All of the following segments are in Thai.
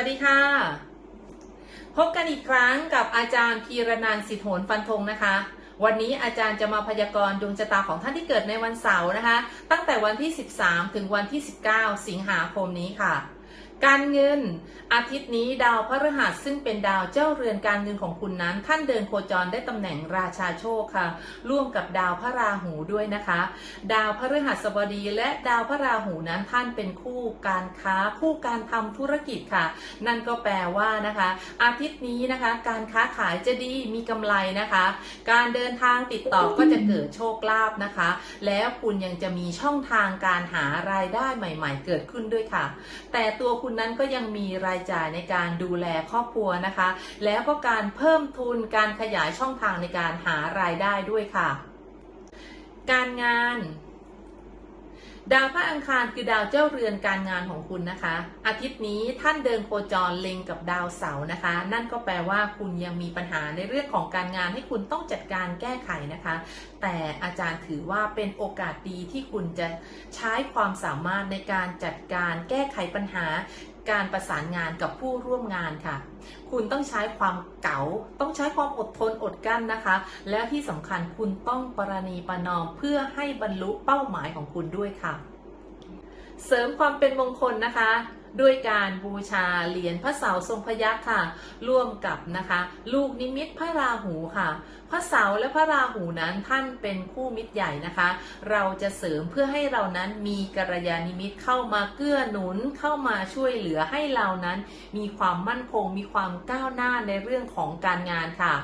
วัสดีค่ะ พบกันอีกครั้งกับอาจารย์พีรนันสิทธิโหนฟันธงนะคะ วันนี้อาจารย์จะมาพยากรณ์ดวงชะตาของท่านที่เกิดในวันเสาร์นะคะ ตั้งแต่วันที่ 13 ถึงวันที่ 19 สิงหาคมนี้ค่ะการเงิน อาทิตย์นี้ดาวพฤหัสซึ่งเป็นดาวเจ้าเรือนการเงินของคุณนั้น ท่านเดินโคจรได้ตำแหน่งราชาโชคค่ะ ร่วมกับดาวพระราหูด้วยนะคะ ดาวพฤหัสบดีและดาวพระราหูนั้นท่านเป็นคู่การค้าคู่การทำธุรกิจค่ะ นั่นก็แปลว่านะคะ อาทิตย์นี้นะคะ การค้าขายจะดีมีกำไรนะคะ การเดินทางติดต่อก็จะเกิดโชคลาภนะคะ แล้วคุณยังจะมีช่องทางการหารายได้ใหม่ ๆ เกิดขึ้นด้วยค่ะ แต่ตัวคุณนั้นก็ยังมีรายจ่ายในการดูแลครอบครัวนะคะ แล้วก็การเพิ่มทุนการขยายช่องทางในการหารายได้ด้วยค่ะ การงาน ดาวพระอังคารคือดาวเจ้าเรือนการงานของคุณนะคะ อาทิตย์นี้ท่านเดินโคจรเล็งกับดาวเสาร์นะคะ นั่นก็แปลว่าคุณยังมีปัญหาในเรื่องของการงานให้คุณต้องจัดการแก้ไขนะคะ แต่อาจารย์ถือว่าเป็นโอกาสดีที่คุณจะใช้ความสามารถในการจัดการแก้ไขปัญหา การประสานงานกับผู้ร่วมงานค่ะคุณต้องใช้ความเก๋าต้องใช้ความอดทนอดกั้นนะคะ และที่สำคัญคุณต้องประนีประนอมเพื่อให้บรรลุเป้าหมายของคุณด้วยค่ะ เสริมความเป็นมงคลนะคะ ด้วยการบูชาเหรียญพระเสาทรงพยัคฆ์ค่ะ ร่วมกับนะคะ ลูกนิมิตพระราหูค่ะ พระเสาและพระราหูนั้นท่านเป็นคู่มิตรใหญ่นะคะ เราจะเสริมเพื่อให้เรานั้นมีกัลยาณมิตเข้ามาเกื้อหนุนเข้ามาช่วยเหลือให้เรานั้น มีความมั่นคงมีความก้าวหน้าในเรื่องของการงานค่ะ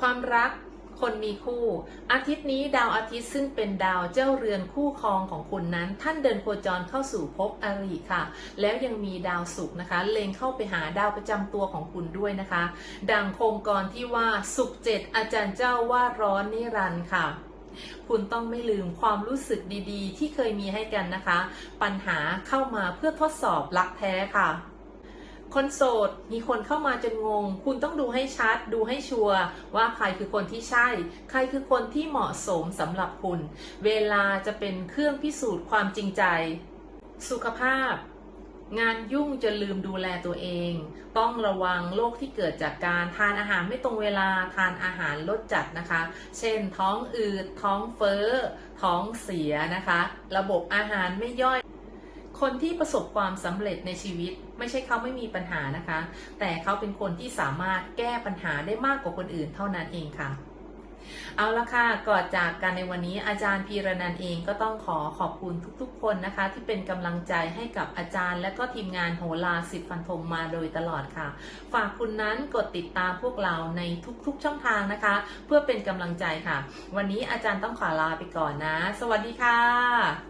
ความรัก คนมีคู่ อาทิตย์นี้ดาวอาทิตย์ซึ่งเป็นดาวเจ้าเรือนคู่ครองของคุณนั้น ท่านเดินโคจรเข้าสู่ภพอริค่ะ แล้วยังมีดาวศุกร์นะคะ เล็งเข้าไปหาดาวประจำตัวของคุณด้วยนะคะ ดังโครงกรที่ว่าศุกร์เจ็ดอาจารย์เจ้าว่าร้อนนิรันดร์ค่ะคุณต้องไม่ลืมความรู้สึกดีๆ ที่เคยมีให้กันนะคะ ปัญหาเข้ามาเพื่อทดสอบรักแท้ค่ะ คนโสดมีคนเข้ามาจนงง คุณต้องดูให้ชัด ดูให้ชัวร์ว่าใครคือคนที่ใช่ ใครคือคนที่เหมาะสมสำหรับคุณ เวลาจะเป็นเครื่องพิสูจน์ความจริงใจ สุขภาพงานยุ่งจนลืมดูแลตัวเอง ต้องระวังโรคที่เกิดจากการทานอาหารไม่ตรงเวลาทานอาหารลดจัดนะคะ เช่นท้องอืดท้องเฟ้อ ท้องเสียนะคะ ระบบอาหารไม่ย่อย คนที่ประสบความสำเร็จในชีวิต ไม่ใช่เขาไม่มีปัญหานะคะ แต่เขาเป็นคนที่สามารถแก้ปัญหาได้มากกว่าคนอื่นเท่านั้นเองค่ะเอาละค่ะ ก่อนจากกันในวันนี้อาจารย์พีรนันเองก็ต้องขอขอบคุณทุกๆ คนนะคะ ที่เป็นกำลังใจให้กับอาจารย์ และก็ทีมงานโหราสิทธิ์ฟันธงมาโดยตลอดค่ะ ฝากคุณนั้นกดติดตามพวกเราในทุกๆ ช่องทางนะคะ เพื่อเป็นกำลังใจค่ะ วันนี้อาจารย์ต้องขอลาไปก่อนนะ สวัสดีค่ะ